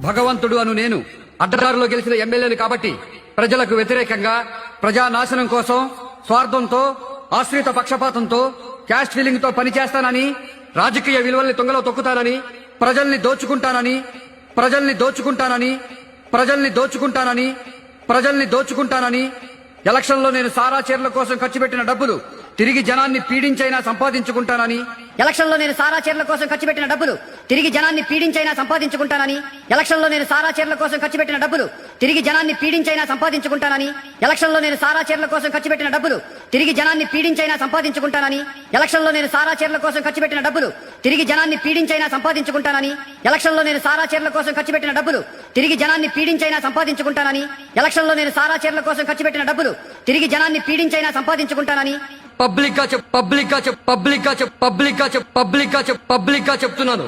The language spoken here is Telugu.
భగవంతుడు అను నేను అడ్డదారులో గెలిచిన ఎమ్మెల్యేలు కాబట్టి ప్రజలకు వ్యతిరేకంగా ప్రజా నాశనం కోసం స్వార్థంతో ఆశ్రిత పక్షపాతంతో క్యాస్ట్ ఫీలింగ్తో పనిచేస్తానని రాజకీయ విలువల్ని తుంగలో తొక్కుతానని ప్రజల్ని దోచుకుంటానని ప్రజల్ని దోచుకుంటానని ప్రజల్ని దోచుకుంటానని ప్రజల్ని దోచుకుంటానని ఎలక్షన్లో నేను సారా చీరల కోసం ఖర్చు పెట్టిన డబ్బులు తిరిగి జనాన్ని పీడించైనా సంపాదించుకుంటానని ఎలక్షన్లో నేను సారా చీరల కోసం ఖర్చు పెట్టిన డబ్బులు తిరిగి జనాన్ని పీడించైనా సంపాదించుకుంటానని ఎలక్షన్లో నేను సారా చీరల కోసం ఖర్చు పెట్టిన డబ్బులు తిరిగి జనాన్ని పీడించైనా సంపాదించుకుంటానని ఎలక్షన్లో నేను సారా చీరల కోసం ఖర్చు పెట్టిన డబ్బులు తిరిగి జనాన్ని పీడించైనా సంపాదించుకుంటానని ఎలక్షన్లో నేను సారా చీరల కోసం ఖర్చు పెట్టిన డబ్బులు తిరిగి జనాన్ని పీడించైనా సంపాదించుకుంటానని ఎలక్షన్లో నేను సారా చీరల కోసం ఖర్చు పెట్టిన డబ్బులు తిరిగి జనాన్ని పీడించైనా సంపాదించుకుంటానని ఎలక్షన్లో నేను సారా చీరల కోసం ఖర్చు పెట్టిన డబ్బులు తిరిగి జనాన్ని పీడించైనా సంపాదించుకుంటానని పబ్లిక్గా చెప్ పబ్లిక్గా చెప్ పబ్లిక్గా చెప్ పబ్లిక్గా చెప్ పబ్లిక్గా చెప్ పబ్లిక్గా చెప్తున్నాను.